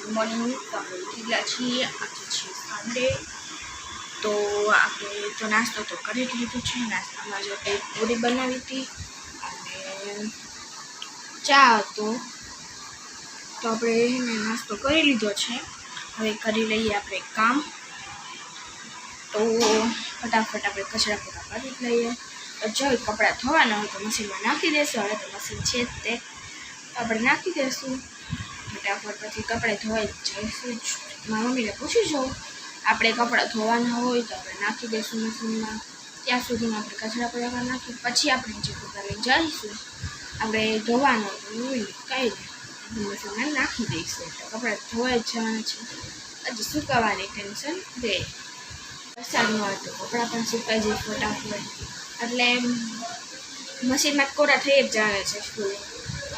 Good morning આપણે ઉઠી ગયા છીએ આજે છે સન્ડે તો આપણે તો નાસ્તો તો કરી જ લીધો છે. નાસ્તામાં જો કંઈક પૂરી બનાવી હતી અને ચા હતો. તો આપણે નાસ્તો કરી લીધો છે. હવે કરી લઈએ આપણે કામ. તો ફટાફટ આપણે કચરા પોતા કરી જ લઈએ. જો કપડાં ધોવાના હોય તો મશીનમાં નાખી દેશું. હવે તો મશીન છે તે. આપણે નાખી દઈશું ફટાફટ પછી કપડે ધોવાઈ જઈશું જ. મારા મમ્મીને પૂછી જાઉં. આપણે કપડાં ધોવાના હોય તો આપણે નાખી દઈશું મશીનમાં. ત્યાં સુધીમાં આપણે કચરા પોતા નાખી, પછી આપણે જે કપડાં લઈને જઈશું, આપણે ધોવાનો હોય કાંઈ મશીનમાં નાખી દઈશું. એટલે કપડાં ધોવાઈ જવાના છે. હજી સુકાવાની ટેન્શન દે વરસાદનો હોય તો કપડાં પણ સુકાઈ જાય ફટાફટ. એટલે મશીનમાં કોરા થઈ જ જવાના છે સ્કૂલે.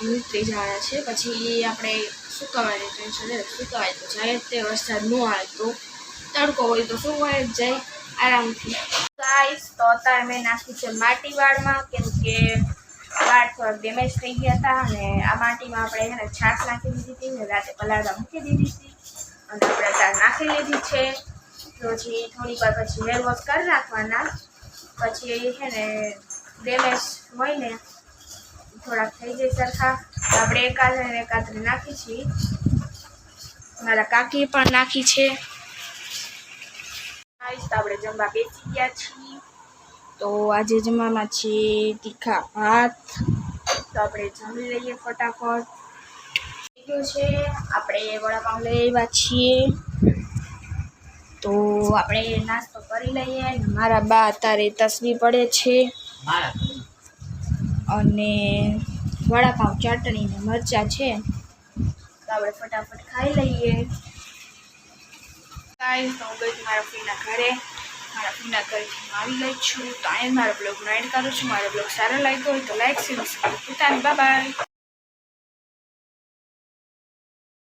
નીકળી જવાના છે. પછી આપણે સુકાવાની ટેન્શન રહે સુકાવાય તો જાય, તે વરસાદ ન આવે તો તડકો હોય તો શું જ જાય, આરામથી. ગાઈસ તો અત્યારે મેં નાખ્યું છે માટી વાળમાં, કેમ કે વાળ થોડા ડેમેજ થઈ ગયા હતા અને આ માટીમાં આપણે એને છાશ નાખી દીધી હતી ને રાતે પલાળવા મૂકી દીધી હતી. અને આપણે અત્યારે નાખી લીધી છે. પછી થોડીક વાર પછી હેર કરી નાખવાના. પછી છે ને ડેમેજ હોય ને થોડાક થઈ જાય સરખા. આપણે એકાદ અને એકાદ નાખી છીએ. મારા કાકી પણ નાખી છે. આપણે જમવા બેસી ગયા છીએ. તો આજે જમવામાં છે તીખા ભાત. તો આપણે જમી લઈએ ફટાફટ. ગયું છે. આપણે વડાપાઉં લઈ આવ્યા છીએ. તો આપણે નાસ્તો કરી લઈએ. મારા બા અત્યારે તસવી પડે છે. અને વડાપાઉં ચટણી ને મરચાં છે. તો આપણે ફટાફટ ખાઈ લઈએ. ગાઈસ તો હું ગઈ મારા ફ્રીના ઘરે. મારા ફ્રીના ઘરેથી હું આવી ગઈ છું. તો અહીંયા મારો બ્લોગ એન્ડ કરું છું. મારો બ્લોગ સારો લાગ્યો હોય તો લાઈક શેર પોતાની બાય